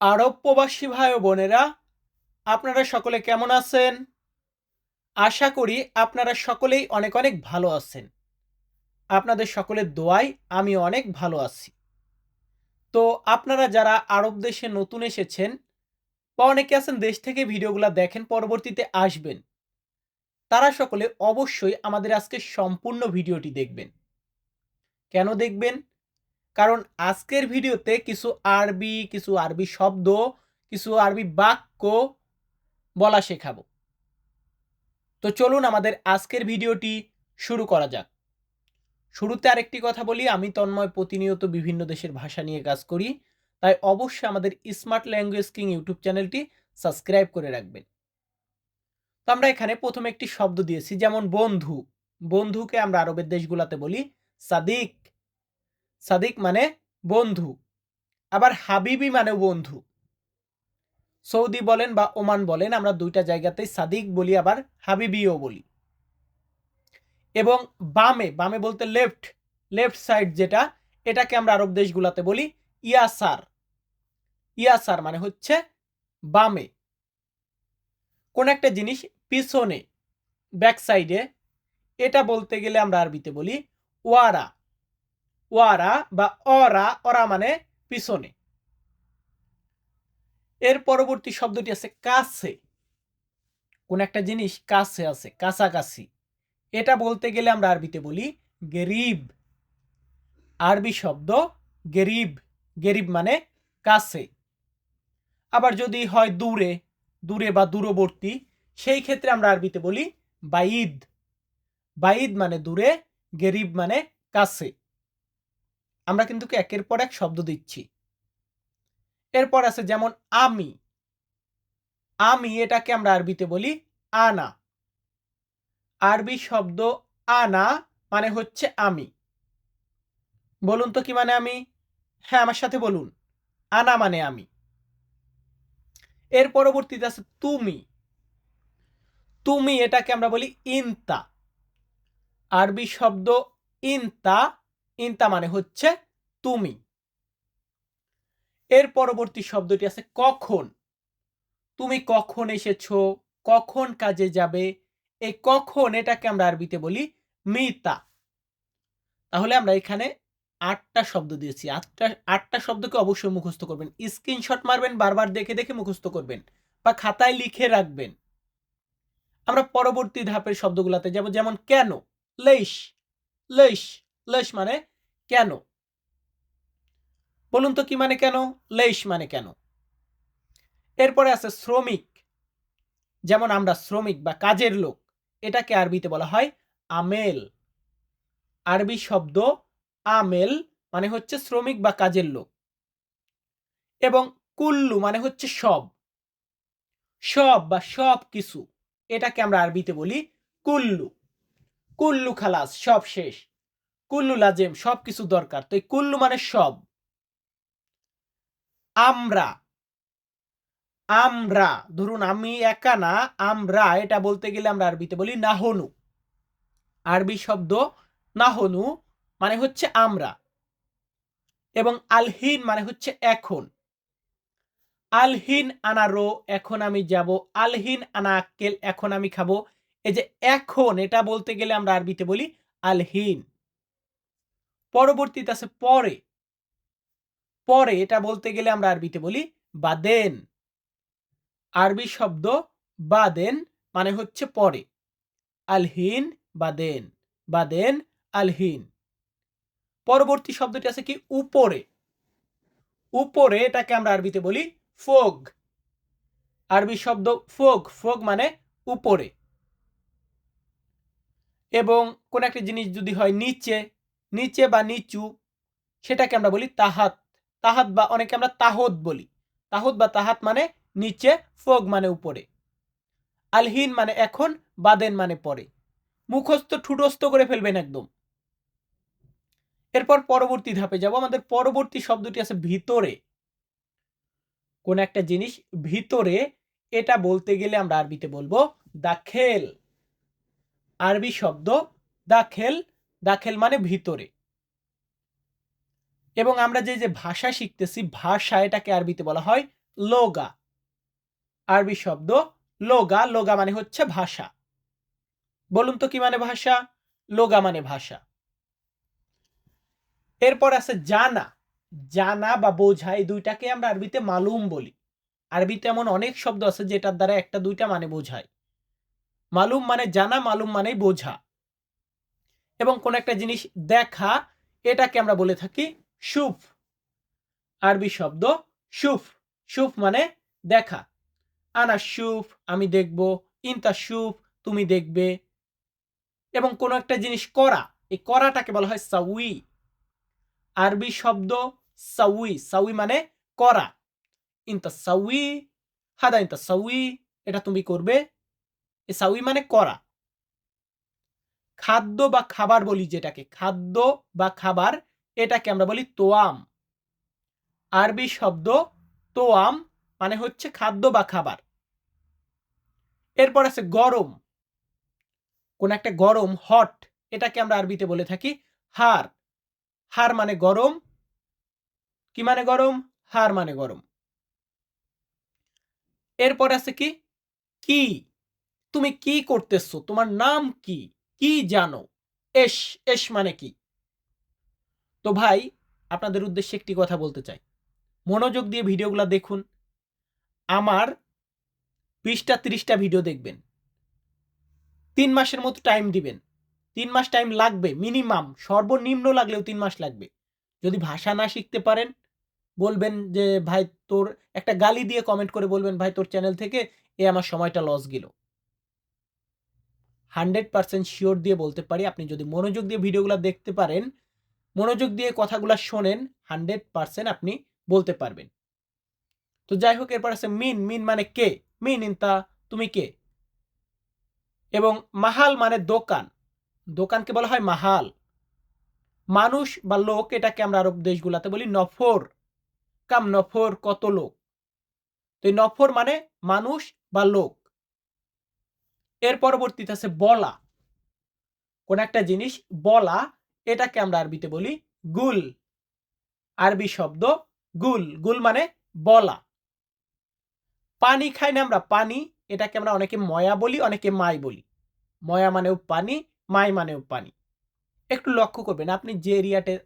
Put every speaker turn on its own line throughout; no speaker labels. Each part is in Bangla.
আরব প্রবাসী ভাই বোনেরা, আপনারা সকলে কেমন আছেন? আশা করি আপনারা সকলেই অনেক অনেক ভালো আছেন। আপনাদের সকলের দোয়ায় আমি অনেক ভালো আছি। তো আপনারা যারা আরব দেশে নতুন এসেছেন বা অনেকে আছেন দেশ থেকে ভিডিওগুলো দেখেন, পরবর্তীতে আসবেন, তারা সকলে অবশ্যই আমাদের আজকে সম্পূর্ণ ভিডিওটি দেখবেন। কেন দেখবেন? কারণ আজকের ভিডিওতে কিছু আরবি কিছু আরবি শব্দ, কিছু আরবি বাক্য বলা শেখাবো। তো চলুন আমাদের আজকের ভিডিওটি শুরু করা যাক। শুরুতে আরেকটি কথা বলি, আমি তন্ময় প্রতিনিয়ত বিভিন্ন দেশের ভাষা নিয়ে কাজ করি, তাই অবশ্যই আমাদের স্মার্ট ল্যাঙ্গুয়েজ কিং ইউটিউব চ্যানেলটি সাবস্ক্রাইব করে রাখবেন। তো আমরা এখানে প্রথমে একটি শব্দ দিয়েছি, যেমন বন্ধু। বন্ধুকে আমরা আরবের দেশগুলাতে বলি সাদিক। সাদিক মানে বন্ধু, আবার হাবিবি মানে বন্ধু। সৌদি বলেন বা ওমান বলেন, আমরা দুইটা জায়গাতেই সাদিক বলি, আবার হাবিবিও বলি। এবং বামে বামে বলতে লেফট লেফট সাইড যেটা, এটাকে আমরা আরব দেশগুলাতে বলি ইয়াসার। ইয়াসার মানে হচ্ছে বামে। কোন একটা জিনিস পিছনে ব্যাক সাইডে এটা বলতে গেলে আমরা আরবিতে বলি ওয়ারা। ওয়ারা বা অরা অরা মানে পিছনে। এর পরবর্তী শব্দটি আছে কাছে। কোন একটা জিনিস কাছে আছে, কাছাকাছি। এটা বলতে গেলে আমরা আরবিতে বলি গেরিব। আরবি শব্দ গেরিব। গেরিব মানে কাছে। আবার যদি হয় দূরে দূরে বা দূরবর্তী, সেই ক্ষেত্রে আমরা আরবিতে বলি বাইদ। বাইদ মানে দূরে, গেরিব মানে কাছে। আমরা কিন্তু একের পর এক শব্দ দিচ্ছি। এরপর আছে যেমন আমি। আমি এটাকে আমরা আরবিতে বলি আনা। আরবি শব্দ আনা মানে হচ্ছে আমি। বলুন তো কি মানে আমি? হ্যাঁ আমার সাথে বলুন। আনা মানে আমি। এর পরবর্তীতে আছে তুমি। তুমি এটাকে আমরা বলি ইনতা। আরবি শব্দ ইনতা ইনতা মানে হচ্ছে তুমি। এর পরবর্তী শব্দটি আছে কখন। তুমি কখন এসেছ, কখন কাজে যাবে, এই কখন এটাকে আমরা আরবিতে বলি মিতা। তাহলে আমরা এখানে আটটা শব্দ দিয়েছি। আটটা আটটা শব্দকে অবশ্যই মুখস্থ করবেন। স্ক্রিনশট মারবেন, বারবার দেখে দেখে মুখস্থ করবেন বা খাতায় লিখে রাখবেন। আমরা পরবর্তী ধাপের শব্দগুলোতে যাব, যেমন কেন, লেশ লেশ লেশ মানে কেন? বলুন তো কি মানে কেন? লেশ মানে কেন? এরপরে আছে শ্রমিক। যেমন আমরা শ্রমিক বা কাজের লোক, এটাকে আরবিতে বলা হয় আমেল। আরবি শব্দ আমেল মানে হচ্ছে শ্রমিক বা কাজের লোক। এবং কুল্লু মানে হচ্ছে সব। সব বা সব কিছু, এটাকে আমরা আরবিতে বলি কুল্লু। কুল্লু খালাস, সব শেষ। কুল্লু লাজেম সব কিছু দরকার। তো এই কুল্লু মানে সব। আমরা। আমরা। ধরুন আমি একা না, আমরা, এটা বলতে গেলে আমরা আরবিতে বলি নাহনু। আরবি শব্দ নাহনু মানে হচ্ছে আমরা। এবং আলহিন মানে হচ্ছে এখন। আলহিন আনারো এখন আমি যাব। আলহিন আনা আক্কেল, এখন আমি খাব। এই যে এখন, এটা বলতে গেলে আমরা আরবিতে বলি আলহিন। পরবর্তীতে আছে পরে। পরে এটা বলতে গেলে আমরা আরবিতে বলি বাদেন। আরবি শব্দ বাদেন মানে হচ্ছে পরে। আলহিন বাদেন। বাদেন, আলহিন। পরবর্তী শব্দটি আছে কি? উপরে। উপরে এটাকে আমরা আরবিতে বলি ফোগ। আরবি শব্দ ফোগ ফোগ মানে উপরে। এবং কোন একটা জিনিস যদি হয় নিচে নিচে বা নিচু, সেটাকে আমরা বলি তাহাত। তাহাত বা অনেকে আমরা তাহত বলি। তাহত বা তাহাত মানে নিচে, ফোগ মানে উপরে। আলহিন মানে এখন, বাদেন মানে পরে। মুখস্থ, ঠুটস্থ করে ফেলবেন একদম। এরপর পরবর্তী ধাপে যাব। আমাদের পরবর্তী শব্দটি আছে ভিতরে। কোন একটা জিনিস ভিতরে, এটা বলতে গেলে আমরা আরবিতে বলব দাখেল। আরবি শব্দ দাখেল দাখেল মানে ভিতরে। এবং আমরা যে যে ভাষা শিখতেছি, ভাষা এটাকে আরবিতে বলা হয় লোগা। আরবি শব্দ লোগা লোগা মানে হচ্ছে ভাষা। বলুন তো কি মানে ভাষা? লোগা মানে ভাষা। এরপর আছে জানা। জানা বা বোঝা, এই দুইটাকে আমরা আরবিতে মালুম বলি। আরবিতে এমন অনেক শব্দ আছে যেটার দ্বারা একটা দুইটা মানে বোঝায়। মালুম মানে জানা, মালুম মানে বোঝা। এবং কোন একটা জিনিস দেখা, এটাকে আমরা বলে থাকি সুফ আরবি শব্দ সুফ সুফ মানে দেখা। আনা সুফ আমি দেখব। ইনতা সুফ তুমি দেখবে। এবং কোনো একটা জিনিস করা, এই করাটাকে বলা হয় সাউই। আরবি শব্দ সাউই। সাউই মানে করা। ইনতা সাউই, হাদা ইনতা সাউই, এটা তুমি করবে। এ সাউই মানে করা। খাদ্য বা খাবার বলি যেটাকে, খাদ্য বা খাবার এটাকে আমরা বলি তোয়াম। আরবি শব্দ তোয়াম মানে হচ্ছে খাদ্য বা খাবার। এরপর আছে গরম। কোন একটা গরম হট এটাকে আমরা আরবিতে বলে থাকি হার। হার মানে গরম। কি মানে গরম? হার মানে গরম। এরপর আছে কি? কি। তুমি কি করতেছো? তোমার নাম কি? কি জানো? এস এস মানে কি? তো ভাই, আপনাদের উদ্দেশ্যে একটি কথা বলতে চাই। মনোযোগ দিয়ে ভিডিওগুলো দেখুন। আমার বিশটা, তিরিশটা ভিডিও দেখবেন। তিন মাসের মতো টাইম দিবেন। তিন মাস টাইম লাগবে মিনিমাম সর্বনিম্ন লাগলেও তিন মাস লাগবে। যদি ভাষা না শিখতে পারেন, বলবেন যে, ভাই, তোর একটা গালি দিয়ে কমেন্ট করে বলবেন, ভাই, তোর চ্যানেল থেকে এ আমার সময়টা লস গেল। হান্ড্রেড পার্সেন্ট শিওর দিয়ে বলতে পারি। আপনি যদি মনোযোগ দিয়ে ভিডিওগুলো দেখতে পারেন, মনোযোগ দিয়ে কথাগুলো শোনেন, হান্ড্রেড পার্সেন্ট আপনি বলতে পারবেন। তো যাই হোক, এরপর আছে মিন। মিন মানে কে? মিন ইনতা, তুমি কে? এবং মাহাল মানে দোকান। দোকানকে বলা হয় মাহাল। মানুষ বা লোক, এটাকে আমরা আরব দেশগুলাতে বলি নফর। কাম নফর, কত লোক? তো এই নফর মানে মানুষ বা লোক। এর পরবর্তীতে আছে বলা। কোন একটা জিনিস, বলা, এটাকে আমরা আরবিতে বলি গুল। আরবি শব্দ গুল। গুল মানে বলা। পানি খাই না আমরা, পানি, এটাকে আমরা অনেকে ময়া বলি, অনেকে মাই বলি। ময়া মানেও পানি, মাই মানেও পানি। একটু লক্ষ্য করবেন, আপনি যে এরিয়াতে,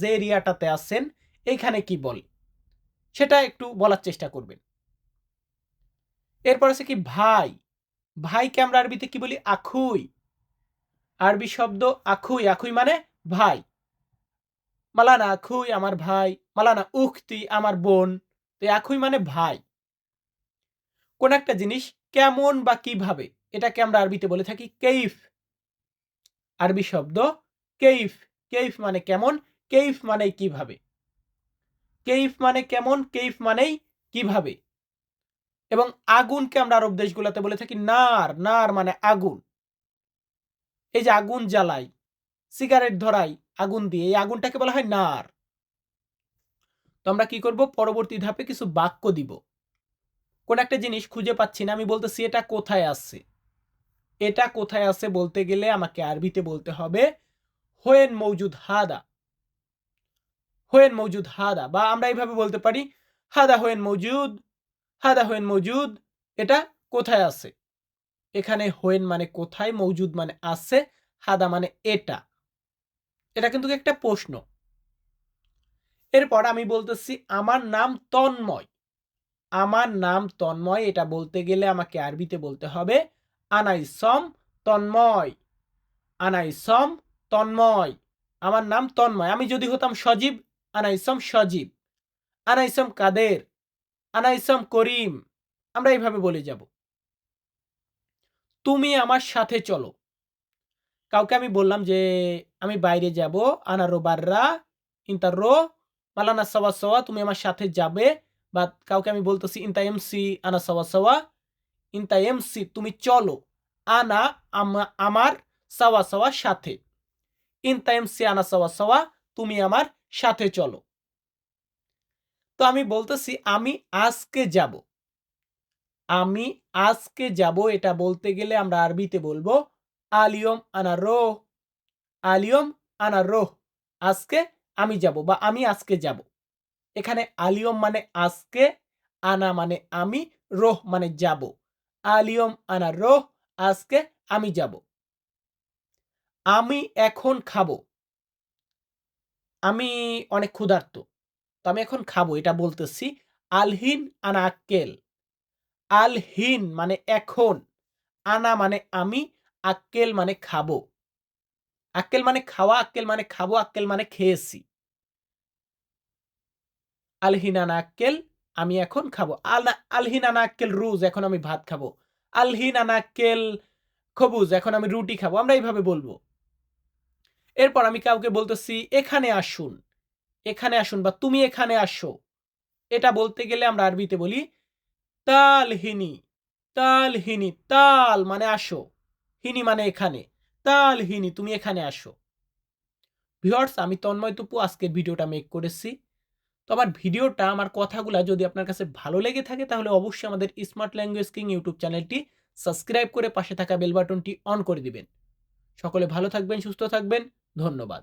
যে এরিয়াটাতে আছেন, এইখানে কি বলে? সেটা একটু বলার চেষ্টা করবেন। এরপর আছে কি ভাই? ভাইকে আমরা আরবিতে কি বলি? আখুই। আরবি শব্দ আখুই। আখুই মানে ভাই। মালানা আখুই আমার ভাই। মালানা উক্তি আমার বোন। তো আখুই মানে ভাই। কোন একটা জিনিস কেমন বা কীভাবে? এটাকে আমরা আরবিতে বলে থাকি কেইফ। আরবি শব্দ কেইফ। কেইফ মানে কেমন? কেইফ মানে কীভাবে? কেইফ মানে কেমন? কেইফ মানেই কীভাবে? এবং আগুনকে আমরা আরব দেশগুলোতে বলে থাকি নার। নার মানে আগুন। এই যে আগুন জ্বালাই, সিগারেট ধরাই, আগুন দিয়ে, এই আগুনটাকে বলা হয় নার। তো আমরা কি করব? পরবর্তী ধাপে কিছু বাক্য দিব। কোন একটা জিনিস খুঁজে পাচ্ছি না, আমি বলতেছি, এটা কোথায় আছে? এটা কোথায় আছে? বলতে গেলে আমাকে আরবিতে বলতে হবে, হোয়েন মৌজুদ হাদা। হোয়েন মৌজুদ হাদা। বা আমরা এইভাবে বলতে পারি, হাদা হোয়েন মৌজুদ হাদা হোয়েন মৌজুদ, এটা কোথায় আছে? এখানে হোয়েন মানে কোথায়, মৌজুদ মানে আছে, হাদা মানে এটা। এটা কিন্তু একটা প্রশ্ন। এরপর আমি বলতেছি, আমার নাম তন্ময়। আমার নাম তন্ময়, এটা বলতে গেলে আমাকে আরবিতে বলতে হবে, আনাইসম তন্ময়। আনাইসম তন্ময়। আমার নাম তন্ময়। আমি যদি হতাম সজীব, আনাইসম সজীব। আনাইসম কাদের? আনাইসম করিম, আমরা এইভাবে বলে যাব। তুমি আমার সাথে চলো। কাউকে আমি বললাম যে, আমি বাইরে যাব আনারো বাররা ইন্টারো মালানা সওয়া সওয়া, তুমি আমার সাথে যাবে, বা কাউকে আমি বলতেছি ইন্তা এমসি, আনা সওয়া সওয়া, ইন্তা এমসি, তুমি চলো, আনা আমার সাওয়া সাওয়া সাথে। ইন্তা এমসি, আনা সওয়া সওয়া, তুমি আমার সাথে চলো। তো আমি বলতেছি, আমি আজকে যাব। আমি আজকে যাব, এটা বলতে গেলে আমরা আরবিতে বলব, আলিয়ম আনা রো আলিয়ম আনা রোহ। আজকে আমি যাব বা আমি আজকে যাব। এখানে আলিয়ম মানে আজকে, আনা মানে আমি, রোহ মানে যাব। আলিয়ম আনা রোহ, আজকে আমি যাব। আমি এখন খাব। আমি অনেক ক্ষুধার্ত। তো আমি এখন খাব, এটা বলতেছি। আলহিন আনা আক্কেল আলহিন মানে এখন। আনা মানে আমি, আক্কেল মানে খাব। আক্কেল মানে খাওয়া, আক্কেল মানে খাব, আক্কেল মানে খেয়েছি। আলহিনানা আক্কেল আমি এখন খাব। আলনা আলহিনানা আক্কেল রুজ, এখন আমি ভাত খাব। আলহিনানা আক্কেল খবুজ, এখন আমি রুটি খাব। আমরা এইভাবে বলব। এরপর আমি কাউকে বলতেছি, এখানে আসুন। এখানে আসুন বা তুমি এখানে আসো। এটা বলতে গেলে আমরা আরবিতে বলি তাল হিনি তাল মানে আসো। হিনি মানে এখানে তাল হিনি তুমি এখানে আসো। ভিওয়ার্স আমি তন্ময় তুপু আজকের ভিডিওটা মেক করেছি। তো আমার ভিডিওটা, আমার কথাগুলা যদি আপনার কাছে ভালো লেগে থাকে, তাহলে অবশ্যই আমাদের স্মার্ট ল্যাঙ্গুয়েজ কিং ইউটিউব চ্যানেলটি সাবস্ক্রাইব করে পাশে থাকা বেল বাটনটি অন করে দিবেন। সকলে ভালো থাকবেন, সুস্থ থাকবেন, ধন্যবাদ।